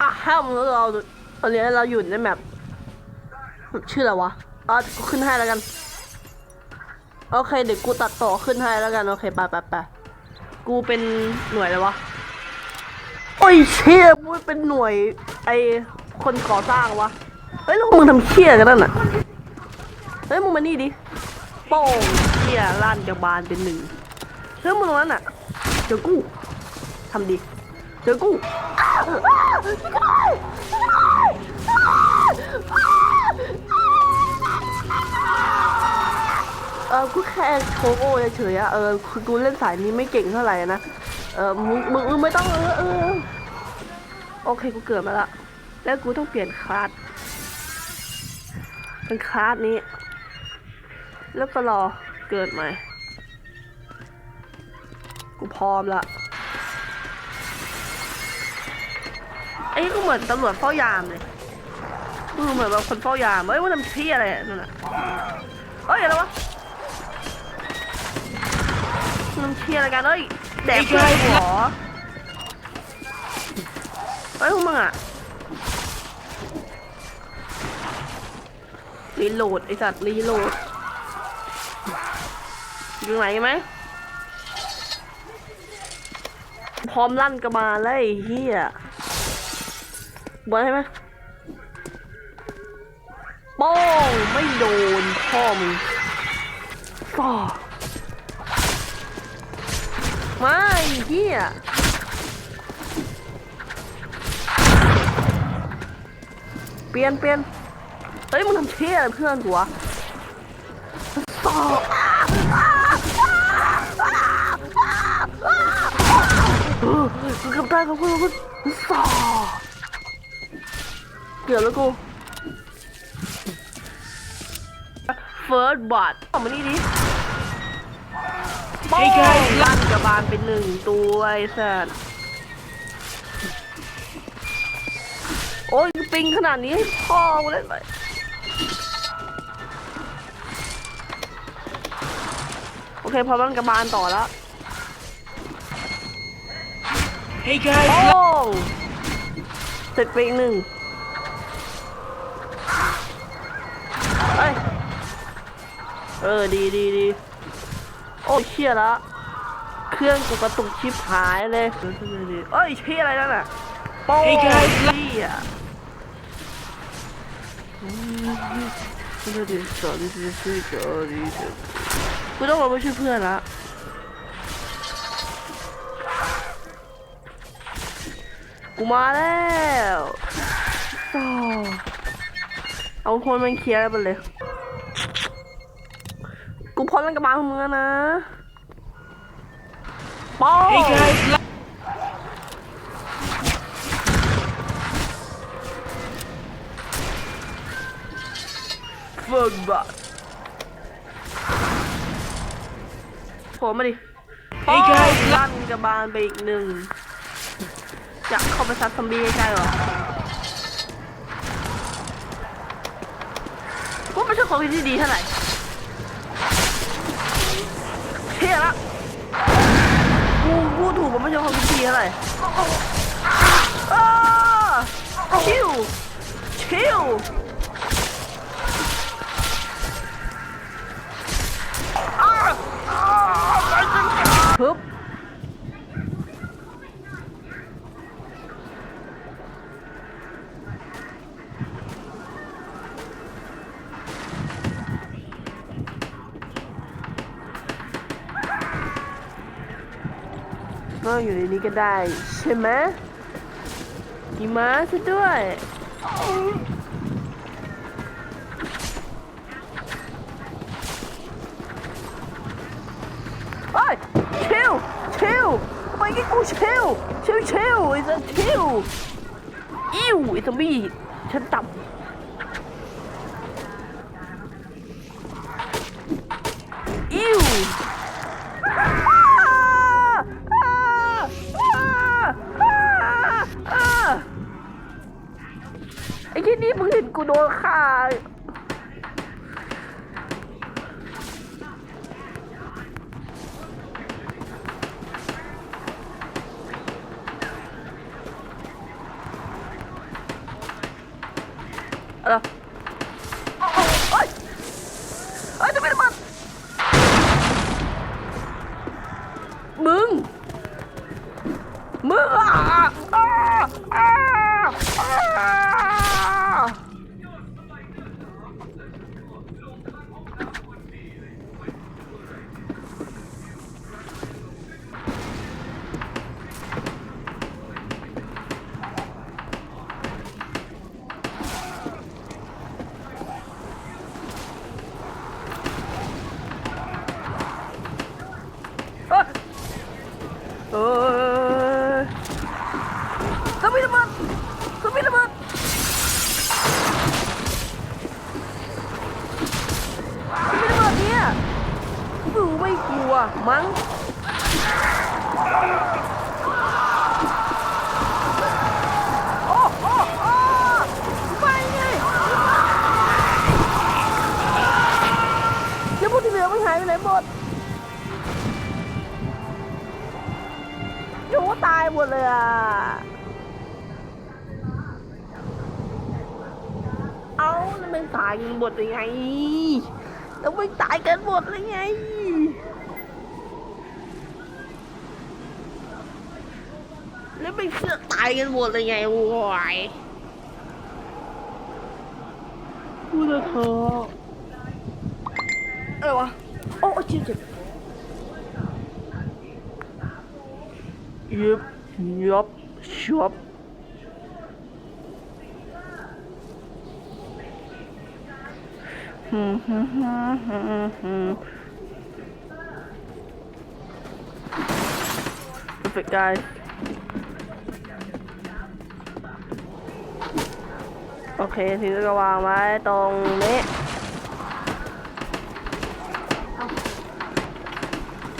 อะห้ามเราตอนนี้เราอยู่ในแมปชื่ออะไรวะอะกูขึ้นให้แล้วกัน โอเค เดี๋ยวกูตัดต่อขึ้นให้แล้วกัน โอเคไปไปไปกูเป็นหน่วยอะไรวะ โอ้ยเชี่ยกูเป็นหน่วย ไอคนก่อสร้างวะ เฮ้ยแล้วมึงทำเชี่ยกันนั่นน่ะ เฮ้ยมึงมานี่ดิโป้งเชี่ยลั่นกระบาลเป็นหนึ่งเฮ้ยมึงตรงนั้นน่ะ เจอกูทำดิเจอกู อ้าวอ้าวช่วยด้วยช่วยด้วยอ้าวเออกูแค่โชว์โอ้เฉยๆอะเออคือกูเล่นสายนี้ไม่เก่งเท่าไหร่นะ เออมึงมึงมึงไม่ต้องเออเออโอเคกูเกิดมาละ แล้วกูต้องเปลี่ยนคลาสเป็นคลาสนี้ แล้วก็รอเกิดใหม่ กูพร้อมละ อ้นี่ก็เหมือนตำรวจเฝ้ายามเลยดูเหมือนแบบคนเฝ้ายามเอ้ยมันทำที่อะไรนั่นน่ะเอ้ยอะไรวะนทำที่อะไรกันเอ้ยแดกเพื่อนหรอเอ้ยพวกมึงอะรีโหลดไอสัตว์รีโหลดอยู่ไหนไหมพร้อมลั่นกระบาลเลยเฮีย บอลใช่ไหมป้องไม่โดนพ่อมึงต่อไม่เฮียเปลี่ยนเปลี่ยนเฮ้ยมึงทำเชี่ยอะไรเพื่อนกูวะต่อเออกูเกือบตายกับกูกูสอ เกือบแล้วกู First Blood ออกมานี่ดิโป้งลั่นกระบาลเป็นหนึ่งตัวไอ้สัสโอ้ยปิงขนาดนี้ให้พ่อกูเล่นไปโอเคพอลั่นกระบาลต่อแล้ว Hey guys, โป้งเสร็จไปอีกหนึ่ง เออดีดีดีโอ้เชี่ยละ เครื่องกูกระตุกชิบหายเลยเออเออดีเอ้ยเชี่ยอะไรนั่นน่ะโป้ง Hey guys เชี่ยอืมเดี๋ยวเดี๋ยวสอนดิสิสิสอนดิสิกูต้องลงไปช่วยเพื่อนละกูมาแล้วต่อเอาคนมันเคลียร์ไปเลย กูพร้อมเล่นกับบางมึงแล้วนะป้อง hey guys, la- เฟิร์กบัตโผล่มาดิ Hey guys ลั่นกระบาลไปอีกหนึ่งอยากเข้าไปซัดซอมบี้ใกล้ๆเหรอว่าไม่ใช่ของที่ดีเท่าไหร่ เที่ยละกูพูดถูกผมไม่ใช่ของที่ดีเท่าไหร่อ้าชิวชิวอ้าอ้าไปจังฮึบ อยู่ในนี้ก็ได้ ใช่ไหมกี่ม้าซะด้วย เฮ้ยชิลชิลทำไมแกกูชิลชิลชิลไอ้สัสชิลอิ้วไอ้ซอมบี้ฉันต่ำอิ้ว ไอ้ที่นี่มึงเห็นกูโดนฆ่า อะไรเอ้โหเฮ้ยเฮ้ยจะไม่ได้มันมึง มึงอะอ่อ่าอ่า กลัวมั้งโอ้โอ้โอ้ไปไงแล้วพวกที่เหลือมันหายไปไหนหมดอยู่ตายหมดเลยอะเอาแล้วมันตายกันหมดเลยไงแล้วมันตายกันหมดเลยไง แล้วมันเสือกตายกันหมดเลยไงโว้ยพูดเลยเธออะไรวะโอ้เจ็บเจ็บ Yep, yup, shup. Hmm, hmm, hmm, hmm, hmm. Perfect, guys. โอเคทีนี้ก็วางไว้ตรงนี้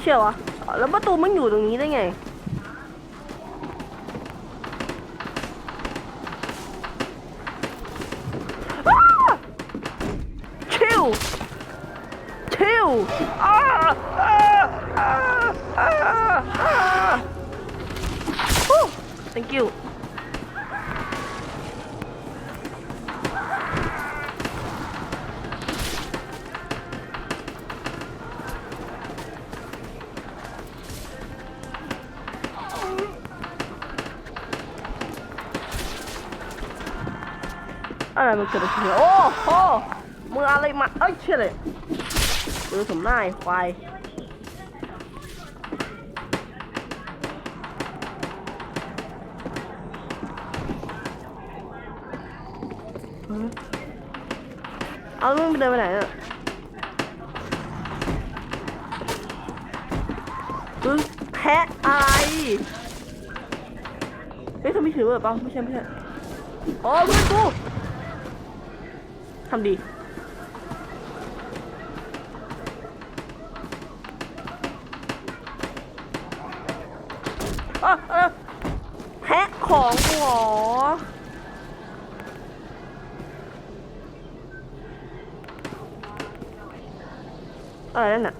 เชื่อวะแล้วประตูมันอยู่ตรงนี้ได้ไง Ah! Chill! Chill! Ah! Ah! Ah! Ah! Ah! Whew! Thank you. อะไรมันเกิดอะไรขึ้นโอ้โหมืออะไรมาเอ้ยเชื่อเลยมือสมหน้าไอ้ควายเอาแล้วมึงเดินไปไหนอะเฮ้ยแพะอะไรเฮ้ยทำไมถือแบบเปล่าไม่ใช่ไม่ใช่อ๋อเพื่อนกู ทำดี เออเออแฮะของกูเหรออะไรนั่นน่ะ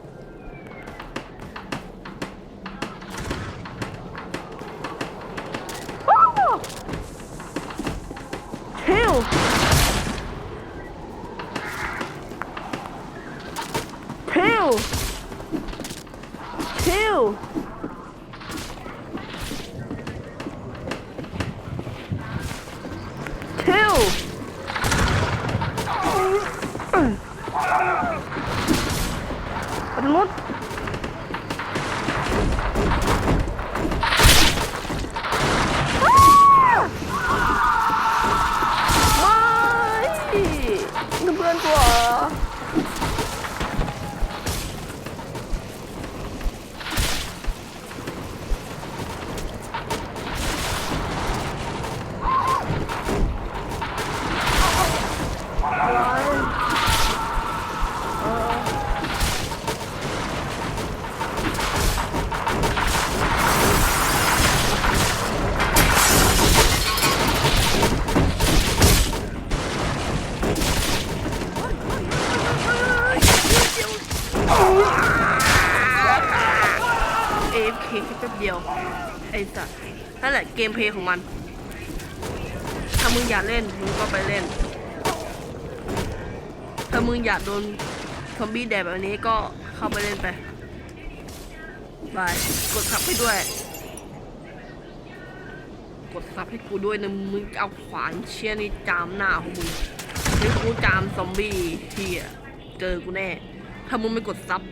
อ้าวชิล Two. Two. Two. ทางนู้น ดียว ไอ้สัสนั่นแหละเกมเพลย์ของมัน ถ้ามึงอยากเล่นมึงก็ไปเล่น ถ้ามึงอยากโดนซอมบี้แดดแบบนี้ก็เข้าไปเล่นไปบายกดซับให้ด้วย กดซับให้กูด้วยนะมึงเอาขวานเชี่ยนี่จามหน้าของมึงให้กูจามซอมบี้เฮียเจอกูแน่ ถ้ามึงไม่กดซับ